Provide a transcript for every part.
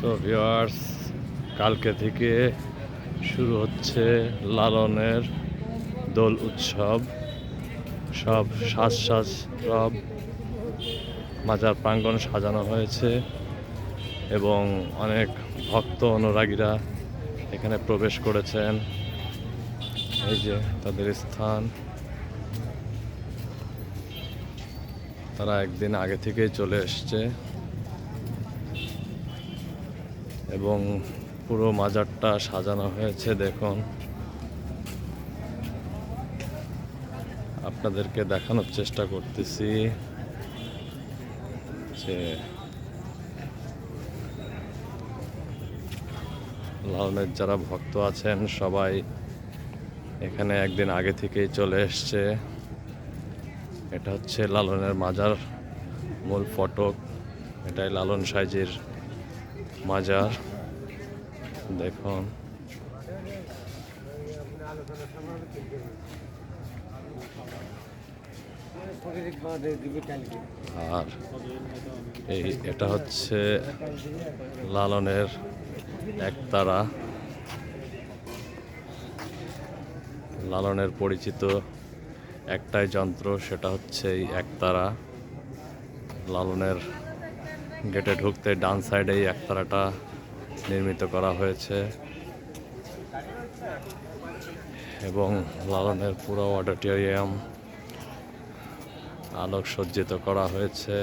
So viewers কালকে থেকে শুরু হচ্ছে লালনের দোল উৎসব। সব সাজ সাজ সব মাজার প্রাঙ্গণ সাজানো হয়েছে এবং অনেক ভক্ত অনুরাগীরা এখানে প্রবেশ করেছেন। এই যে তাদের স্থান। তারা একদিন আগে থেকেই চলে এসছে। এবং পুরো মাজারটা সাজানো হয়েছে, দেখুন। আপনাদেরকে দেখানোর চেষ্টা করতেছি যে লালনের যারা ভক্ত আছেন, সবাই এখানে একদিন আগে থেকেই চলে এসছে। এটা হচ্ছে লালনের মাজার মূল ফটক। এটাই লালন সাইজের মাজার। দেখুন। আর এই এটা হচ্ছে লালনের একতারা। লালনের পরিচিত একটাই যন্ত্র, সেটা হচ্ছে এই একতারা। লালনের গেটে ঢুকতে ডান সাইডে এই একতারাটা নির্মিত করা হয়েছে। এবং লালনের পুরো অডিটোরিয়াম আলোক সজ্জিত করা হয়েছে।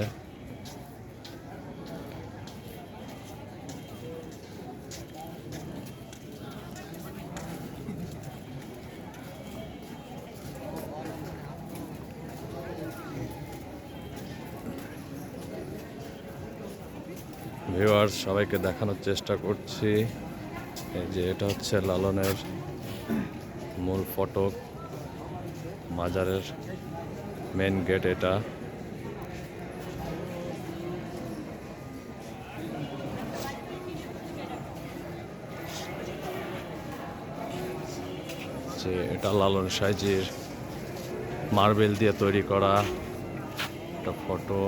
ভিউয়ার্স, সবাইকে দেখানোর চেষ্টা করছি। এই যে এটা হচ্ছে লালনের মূল ফটক মাজারের মেন গেট এটা। যে এটা লালন সাইজির মার্বেল দিয়ে তৈরি করা একটা ফটো।